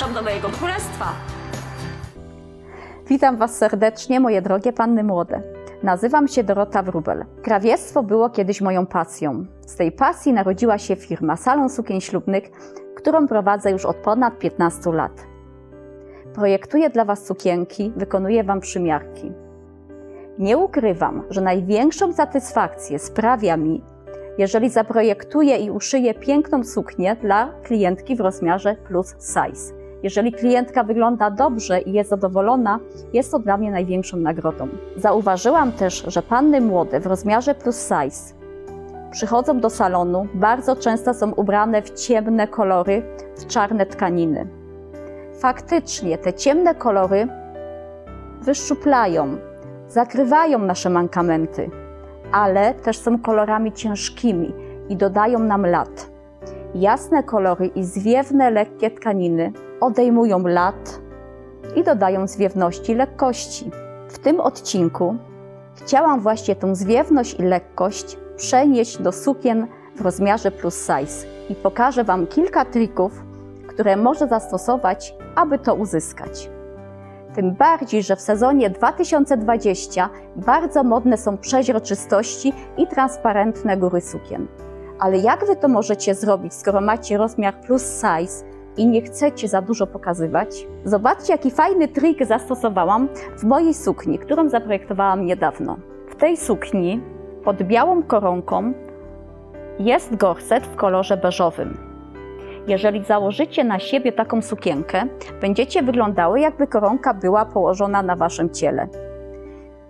Zapraszam do mojego królestwa. Witam Was serdecznie, moje drogie panny młode. Nazywam się Dorota Wrubel. Krawiectwo było kiedyś moją pasją. Z tej pasji narodziła się firma Salon Sukien Ślubnych, którą prowadzę już od ponad 15 lat. Projektuję dla Was sukienki, wykonuję Wam przymiarki. Nie ukrywam, że największą satysfakcję sprawia mi, jeżeli zaprojektuję i uszyję piękną suknię dla klientki w rozmiarze plus size. Jeżeli klientka wygląda dobrze i jest zadowolona, jest to dla mnie największą nagrodą. Zauważyłam też, że panny młode w rozmiarze plus size przychodzą do salonu, bardzo często są ubrane w ciemne kolory, w czarne tkaniny. Faktycznie te ciemne kolory wyszczuplają, zakrywają nasze mankamenty, ale też są kolorami ciężkimi i dodają nam lat. Jasne kolory i zwiewne, lekkie tkaniny odejmują lat i dodają zwiewności, lekkości. W tym odcinku chciałam właśnie tą zwiewność i lekkość przenieść do sukien w rozmiarze plus size i pokażę Wam kilka trików, które może zastosować, aby to uzyskać. Tym bardziej, że w sezonie 2020 bardzo modne są przeźroczystości i transparentne góry sukien. Ale jak Wy to możecie zrobić, skoro macie rozmiar plus size i nie chcecie za dużo pokazywać? Zobaczcie, jaki fajny trik zastosowałam w mojej sukni, którą zaprojektowałam niedawno. W tej sukni pod białą koronką jest gorset w kolorze beżowym. Jeżeli założycie na siebie taką sukienkę, będziecie wyglądały, jakby koronka była położona na waszym ciele.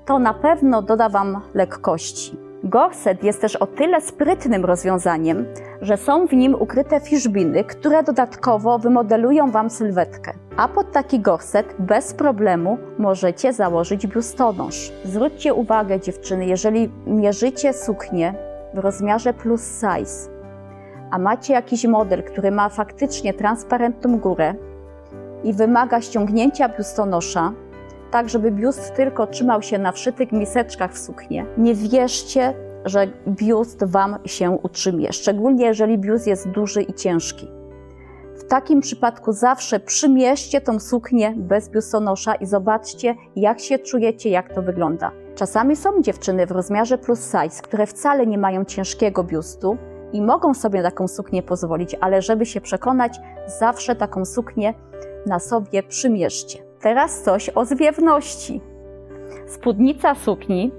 To na pewno doda wam lekkości. Gorset jest też o tyle sprytnym rozwiązaniem, że są w nim ukryte fiszbiny, które dodatkowo wymodelują wam sylwetkę. A pod taki gorset bez problemu możecie założyć biustonosz. Zwróćcie uwagę dziewczyny, jeżeli mierzycie suknię w rozmiarze plus size, a macie jakiś model, który ma faktycznie transparentną górę i wymaga ściągnięcia biustonosza, tak żeby biust tylko trzymał się na wszytych miseczkach w suknię, nie wierzcie, że biust Wam się utrzymie, szczególnie jeżeli biust jest duży i ciężki. W takim przypadku zawsze przymierzcie tą suknię bez biustonosza i zobaczcie, jak się czujecie, jak to wygląda. Czasami są dziewczyny w rozmiarze plus size, które wcale nie mają ciężkiego biustu, i mogą sobie taką suknię pozwolić, ale żeby się przekonać, zawsze taką suknię na sobie przymierzcie. Teraz coś o zwiewności. Spódnica sukni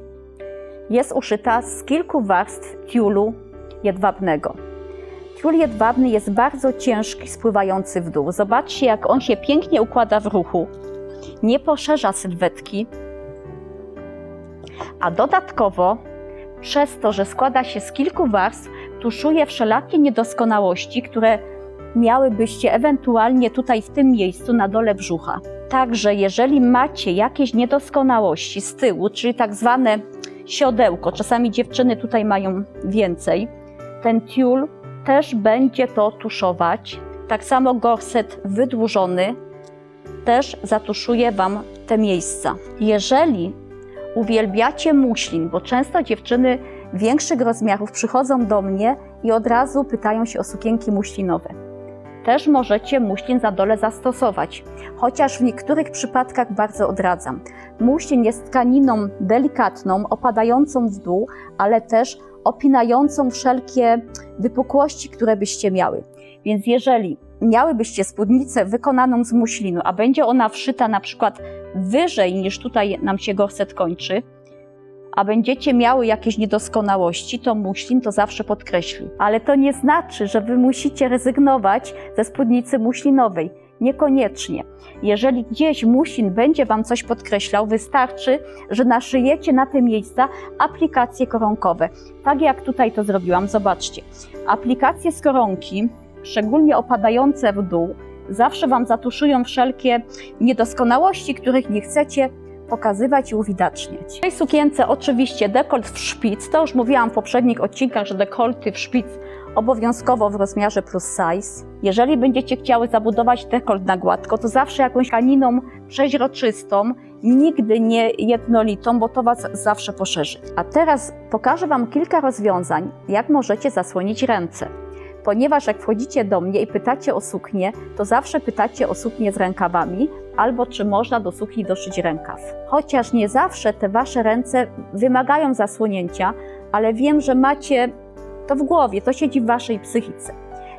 jest uszyta z kilku warstw tiulu jedwabnego. Tiul jedwabny jest bardzo ciężki, spływający w dół. Zobaczcie, jak on się pięknie układa w ruchu. Nie poszerza sylwetki, a dodatkowo przez to, że składa się z kilku warstw, tuszuje wszelakie niedoskonałości, które miałybyście ewentualnie tutaj w tym miejscu na dole brzucha. Także jeżeli macie jakieś niedoskonałości z tyłu, czyli tak zwane siodełko, czasami dziewczyny tutaj mają więcej, ten tiul też będzie to tuszować. Tak samo gorset wydłużony też zatuszuje Wam te miejsca. Jeżeli uwielbiacie muślin, bo często dziewczyny większych rozmiarów przychodzą do mnie i od razu pytają się o sukienki muślinowe. Też możecie muślin za dole zastosować, chociaż w niektórych przypadkach bardzo odradzam. Muślin jest tkaniną delikatną, opadającą w dół, ale też opinającą wszelkie wypukłości, które byście miały. Więc jeżeli miałybyście spódnicę wykonaną z muślinu, a będzie ona wszyta na przykład wyżej niż tutaj nam się gorset kończy, a będziecie miały jakieś niedoskonałości, to muślin to zawsze podkreśli. Ale to nie znaczy, że wy musicie rezygnować ze spódnicy muślinowej. Niekoniecznie. Jeżeli gdzieś muślin będzie Wam coś podkreślał, wystarczy, że naszyjecie na te miejsca aplikacje koronkowe. Tak jak tutaj to zrobiłam, zobaczcie. Aplikacje z koronki, szczególnie opadające w dół, zawsze Wam zatuszują wszelkie niedoskonałości, których nie chcecie pokazywać i uwidaczniać. W tej sukience oczywiście dekolt w szpic, to już mówiłam w poprzednich odcinkach, że dekolty w szpic obowiązkowo w rozmiarze plus size. Jeżeli będziecie chciały zabudować dekolt na gładko, to zawsze jakąś tkaniną przeźroczystą, nigdy nie jednolitą, bo to Was zawsze poszerzy. A teraz pokażę Wam kilka rozwiązań, jak możecie zasłonić ręce. ponieważ jak wchodzicie do mnie i pytacie o suknię, to zawsze pytacie o suknię z rękawami albo czy można do sukni doszyć rękaw. Chociaż nie zawsze te wasze ręce wymagają zasłonięcia, ale wiem, że macie to w głowie, to siedzi w waszej psychice.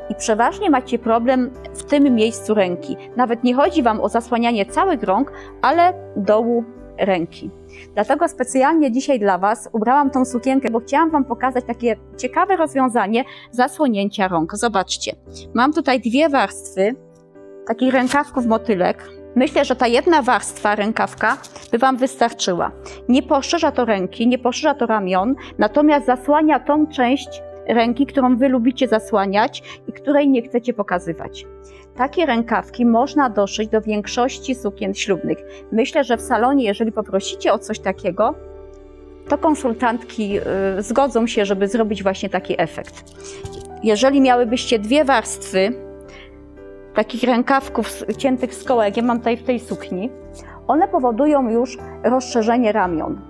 I przeważnie macie problem w tym miejscu ręki. Nawet nie chodzi wam o zasłanianie całych rąk, ale dołu ręki. Dlatego specjalnie dzisiaj dla Was ubrałam tą sukienkę, bo chciałam Wam pokazać takie ciekawe rozwiązanie zasłonięcia rąk. Zobaczcie, mam tutaj dwie warstwy takich rękawków motylek. Myślę, że ta jedna warstwa rękawka by Wam wystarczyła. Nie poszerza to ręki, nie poszerza to ramion, natomiast zasłania tą część ręki, którą Wy lubicie zasłaniać i której nie chcecie pokazywać. Takie rękawki można doszyć do większości sukien ślubnych. Myślę, że w salonie, jeżeli poprosicie o coś takiego, to konsultantki y, zgodzą się, żeby zrobić właśnie taki efekt. Jeżeli miałybyście dwie warstwy takich rękawków ciętych z kołek, ja mam tutaj w tej sukni, one powodują już rozszerzenie ramion.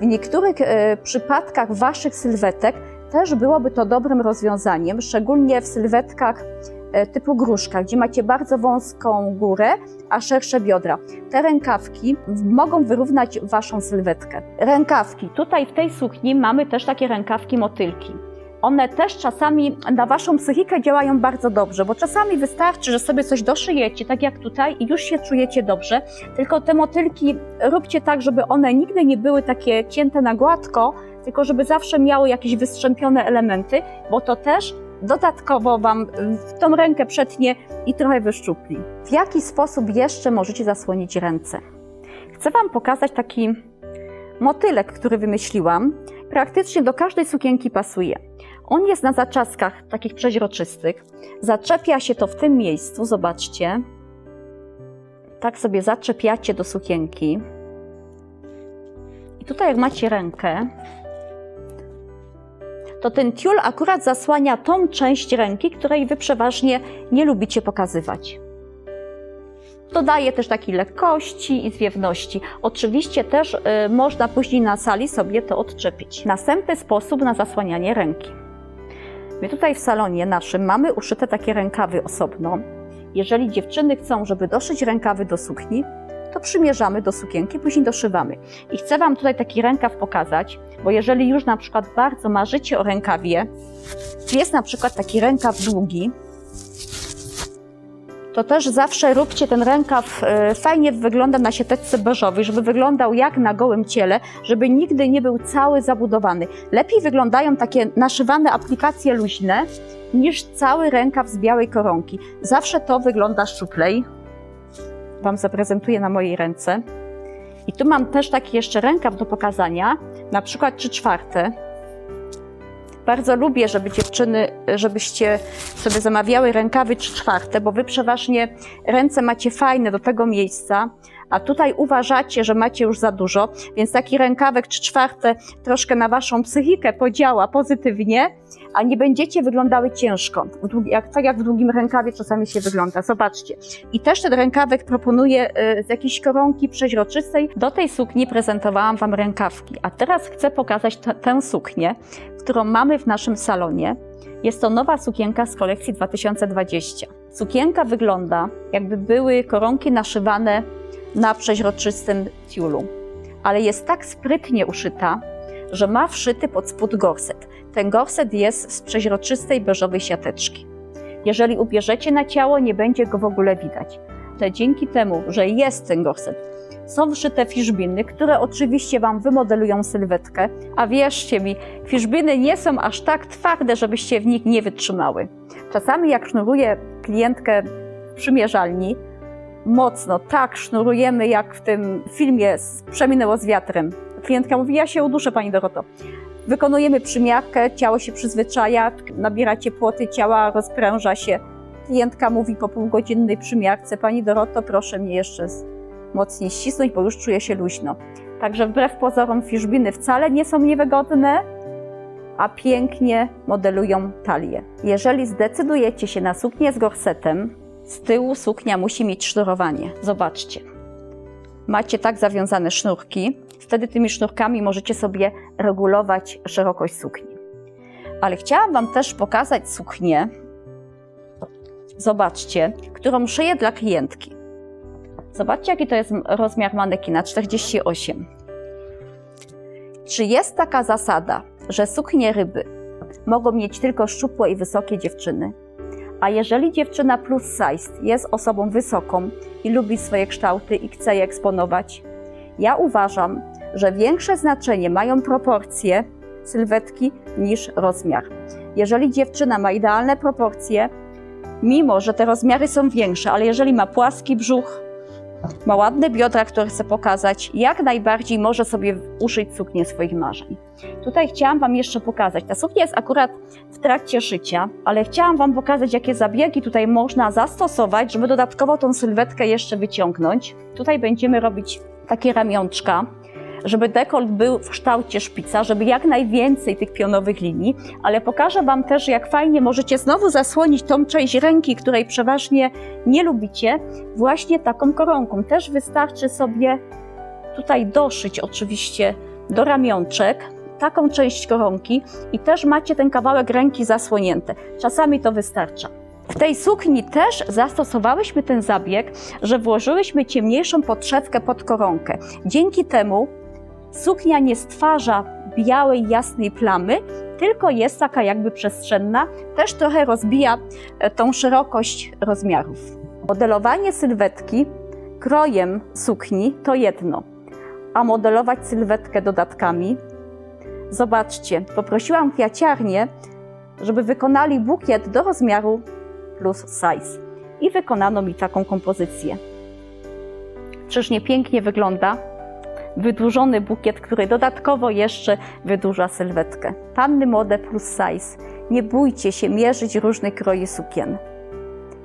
W niektórych y, przypadkach waszych sylwetek też byłoby to dobrym rozwiązaniem, szczególnie w sylwetkach e, typu gruszka, gdzie macie bardzo wąską górę, a szersze biodra. Te rękawki mogą wyrównać waszą sylwetkę. Rękawki. Tutaj w tej sukni mamy też takie rękawki motylki. One też czasami na waszą psychikę działają bardzo dobrze, bo czasami wystarczy, że sobie coś doszyjecie, tak jak tutaj, i już się czujecie dobrze. Tylko te motylki róbcie tak, żeby one nigdy nie były takie cięte na gładko, tylko żeby zawsze miały jakieś wystrzępione elementy, bo to też dodatkowo Wam w tą rękę przetnie i trochę wyszczupli. W jaki sposób jeszcze możecie zasłonić ręce? Chcę Wam pokazać taki motylek, który wymyśliłam. Praktycznie do każdej sukienki pasuje. On jest na zaczaskach takich przeźroczystych. Zaczepia się to w tym miejscu, zobaczcie. Tak sobie zaczepiacie do sukienki. I tutaj jak macie rękę, to ten tiul akurat zasłania tą część ręki, której wy przeważnie nie lubicie pokazywać. Dodaje też takiej lekkości i zwiewności. Oczywiście też y, można później na sali sobie to odczepić. Następny sposób na zasłanianie ręki. My tutaj w salonie naszym mamy uszyte takie rękawy osobno. Jeżeli dziewczyny chcą, żeby doszyć rękawy do sukni, to przymierzamy do sukienki, później doszywamy. I chcę Wam tutaj taki rękaw pokazać, bo jeżeli już na przykład bardzo marzycie o rękawie, jest na przykład taki rękaw długi, to też zawsze róbcie ten rękaw, e, fajnie wygląda na siateczce beżowej, żeby wyglądał jak na gołym ciele, żeby nigdy nie był cały zabudowany. Lepiej wyglądają takie naszywane aplikacje luźne, niż cały rękaw z białej koronki. Zawsze to wygląda szczuplej. Wam zaprezentuję na mojej ręce. I tu mam też taki jeszcze rękaw do pokazania, na przykład 3 czwarte. Bardzo lubię, żeby dziewczyny, żebyście sobie zamawiały rękawy 3 czwarte, bo wy przeważnie ręce macie fajne do tego miejsca, a tutaj uważacie, że macie już za dużo, więc taki rękawek 3 czwarte troszkę na waszą psychikę podziała pozytywnie, a nie będziecie wyglądały ciężko, jak, tak jak w długim rękawie czasami się wygląda. Zobaczcie. I też ten rękawek proponuję y, z jakiejś koronki przeźroczystej. Do tej sukni prezentowałam Wam rękawki, a teraz chcę pokazać tę suknię, którą mamy w naszym salonie. Jest to nowa sukienka z kolekcji 2020. Sukienka wygląda, jakby były koronki naszywane na przeźroczystym tiulu, ale jest tak sprytnie uszyta, że ma wszyty pod spód gorset. Ten gorset jest z przeźroczystej beżowej siateczki. Jeżeli ubierzecie na ciało, nie będzie go w ogóle widać. Ale dzięki temu, że jest ten gorset, są wszyte fiszbiny, które oczywiście Wam wymodelują sylwetkę, a wierzcie mi, fiszbiny nie są aż tak twarde, żebyście w nich nie wytrzymały. Czasami jak sznuruję klientkę w przymierzalni, mocno, tak sznurujemy jak w tym filmie Przeminęło z wiatrem. Klientka mówi, ja się uduszę Pani Doroto. Wykonujemy przymiarkę, ciało się przyzwyczaja, nabieracie płoty ciała, rozpręża się. Klientka mówi po półgodzinnej przymiarce, Pani Doroto, proszę mnie jeszcze mocniej ścisnąć, bo już czuję się luźno. Także wbrew pozorom fiszbiny wcale nie są niewygodne, a pięknie modelują talię. Jeżeli zdecydujecie się na suknię z gorsetem, z tyłu suknia musi mieć sznurowanie. Zobaczcie. Macie tak zawiązane sznurki, wtedy tymi sznurkami możecie sobie regulować szerokość sukni. Ale chciałam Wam też pokazać suknię, zobaczcie, którą szyję dla klientki. Zobaczcie, jaki to jest rozmiar manekina 48. Czy jest taka zasada, że suknie ryby mogą mieć tylko szczupłe i wysokie dziewczyny? A jeżeli dziewczyna plus size jest osobą wysoką i lubi swoje kształty i chce je eksponować, ja uważam, że większe znaczenie mają proporcje sylwetki niż rozmiar. Jeżeli dziewczyna ma idealne proporcje, mimo że te rozmiary są większe, ale jeżeli ma płaski brzuch, ma ładne biodra, które chce pokazać, jak najbardziej może sobie uszyć suknię swoich marzeń. Tutaj chciałam Wam jeszcze pokazać, ta suknia jest akurat w trakcie szycia, ale chciałam Wam pokazać, jakie zabiegi tutaj można zastosować, żeby dodatkowo tą sylwetkę jeszcze wyciągnąć. Tutaj będziemy robić takie ramionczka, żeby dekolt był w kształcie szpica, żeby jak najwięcej tych pionowych linii, ale pokażę Wam też, jak fajnie możecie znowu zasłonić tą część ręki, której przeważnie nie lubicie, właśnie taką koronką. Też wystarczy sobie tutaj doszyć oczywiście do ramionczek taką część koronki i też macie ten kawałek ręki zasłonięty. Czasami to wystarcza. W tej sukni też zastosowałyśmy ten zabieg, że włożyłyśmy ciemniejszą podszewkę pod koronkę. Dzięki temu suknia nie stwarza białej, jasnej plamy, tylko jest taka jakby przestrzenna, też trochę rozbija e, tą szerokość rozmiarów. Modelowanie sylwetki krojem sukni to jedno, a modelować sylwetkę dodatkami. Zobaczcie, poprosiłam kwiaciarnię, żeby wykonali bukiet do rozmiaru plus size i wykonano mi taką kompozycję. Czyż nie pięknie wygląda? Wydłużony bukiet, który dodatkowo jeszcze wydłuża sylwetkę. Panny mode plus size. Nie bójcie się mierzyć różnych kroi sukien.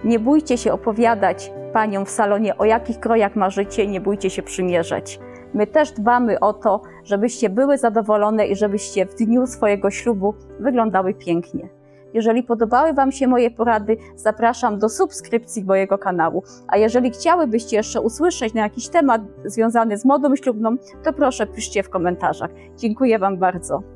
Nie bójcie się opowiadać paniom w salonie, o jakich krojach marzycie, nie bójcie się przymierzać. My też dbamy o to, żebyście były zadowolone i żebyście w dniu swojego ślubu wyglądały pięknie. Jeżeli podobały Wam się moje porady, zapraszam do subskrypcji mojego kanału. A jeżeli chciałybyście jeszcze usłyszeć na jakiś temat związany z modą ślubną, to proszę piszcie w komentarzach. Dziękuję Wam bardzo.